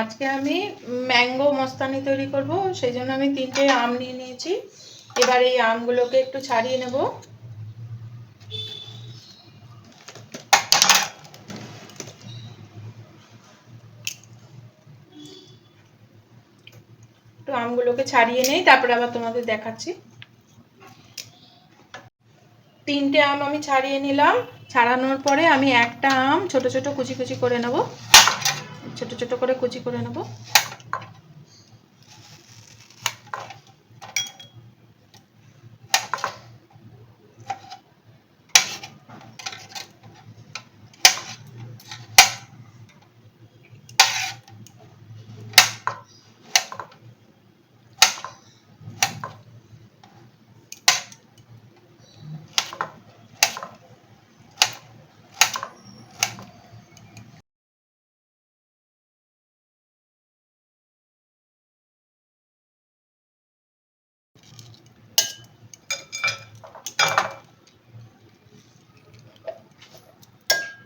আজকে আমি ম্যাঙ্গো মস্তানি তৈরি করব, সেই জন্য আমি তিনটে আম নিয়ে নিয়েছি। এবার এই আমগুলোকে একটু ছাড়িয়ে নেব। একটু আমগুলোকে ছাড়িয়ে নেই, তারপরে আবার তোমাদের দেখাচ্ছি। তিনটে আম আমি ছাড়িয়ে নিলাম। ছাড়ানোর পরে আমি একটা আম ছোট ছোট কুচি কুচি করে নেব। ছোট ছোট করে কুচি করে নেব।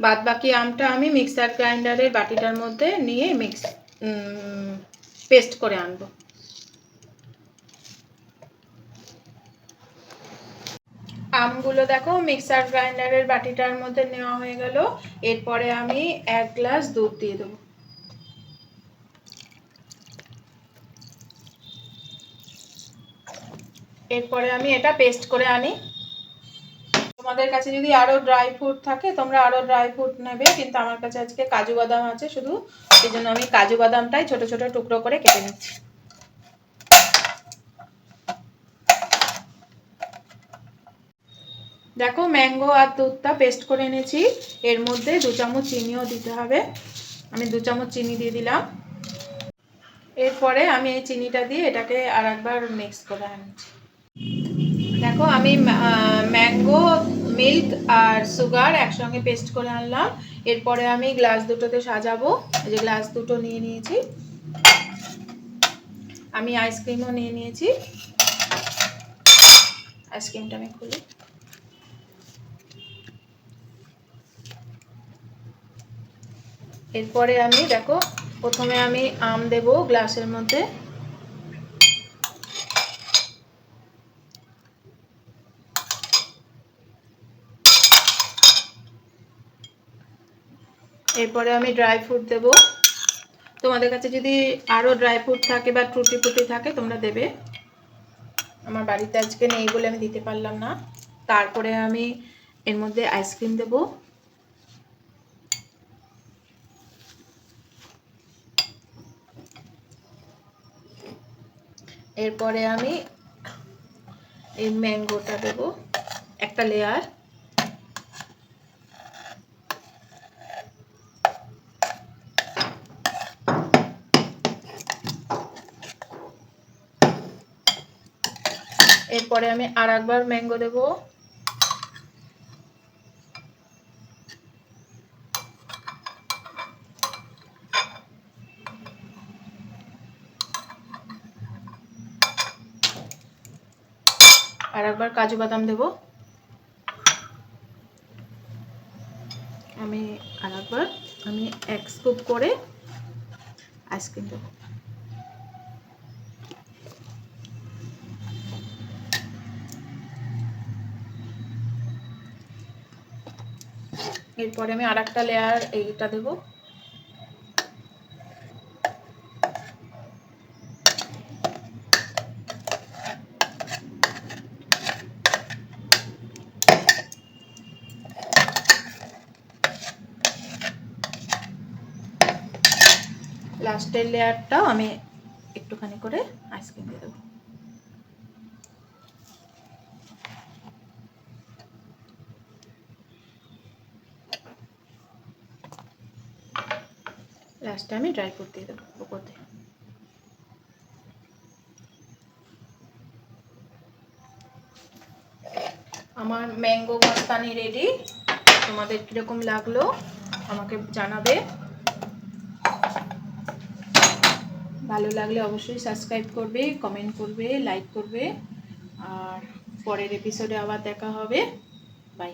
বাদ বাকি আমটা আমি মিক্সার গ্রাইন্ডারের বাটিটার মধ্যে নিয়ে মিক্স পেস্ট করে আনব। আমগুলো দেখো মিক্সার গ্রাইন্ডারের বাটিটার মধ্যে নেওয়া হয়ে গেল। এরপরে আমি এক গ্লাস দুধ দিয়ে দেবো। এরপরে আমি এটা পেস্ট করে আনি। তোমাদের কাছে যদি আরও ড্রাই ফ্রুট থাকে, তোমরা আরও ড্রাই ফ্রুট নেবে। কিন্তু আমার কাছে আজকে কাজু বাদাম আছে শুধু। সেই জন্য আমি কাজু বাদামটাই ছোট ছোট টুকরো করে কেটে নিচ্ছি। দেখো ম্যাঙ্গো আর দুধটা পেস্ট করে এনেছি। এর মধ্যে দু চামচ চিনিও দিতে হবে। আমি দু চামচ চিনি দিয়ে দিলাম। এরপরে আমি এই চিনিটা দিয়ে এটাকে আর একবার মিক্স করে আনছি। দেখো, আমি ম্যাঙ্গো মিল্ক আর সুগার একসঙ্গে পেস্ট করে আনলাম। এরপরে আমি গ্লাস দুটোতে সাজাবো। যে গ্লাস দুটো নিয়ে নিয়েছি। আমি আইসক্রিমও নিয়ে নিয়েছি। আইসক্রিমটা আমি খুলি। এরপরে আমি, দেখো, প্রথমে আমি আম দেব গ্লাসের মধ্যে। এরপরে আমি ড্রাই ফ্রুট দেব। তোমাদের কাছে যদি আরও ড্রাই ফ্রুট থাকে বা ট্রুটি ফুটি থাকে, তোমরা দেবে। আমার বাড়িতে আজকে নেই বলে আমি দিতে পারলাম না। তারপরে আমি এর মধ্যে আইসক্রিম দেব। এরপরে আমি এই ম্যাঙ্গোটা দেব। একটা লেয়ার এরপরে আমি আর একবার ম্যাঙ্গো দেব। আর একবার কাজু বাদাম দেব। আমি আর একবার আমি এক স্কুপ করে আইসক্রিম দেবো। এরপরে আমি আর একটা লেয়ার এইটা দেব। লাস্টের লেয়ারটাও আমি একটুখানি করে আইসক্রিম দিয়ে দেবো। লাস্টে আমি ড্রাই ফ্রুট দিয়ে দেবো উপর দিয়ে আমার ম্যাঙ্গো মস্তানি রেডি তোমাদের কীরকম লাগল আমাকে জানাবে। ভালো লাগলে অবশ্যই সাবস্ক্রাইব করবে কমেন্ট করবে লাইক করবে। আর পরের এপিসোডে আবার দেখা হবে। বাই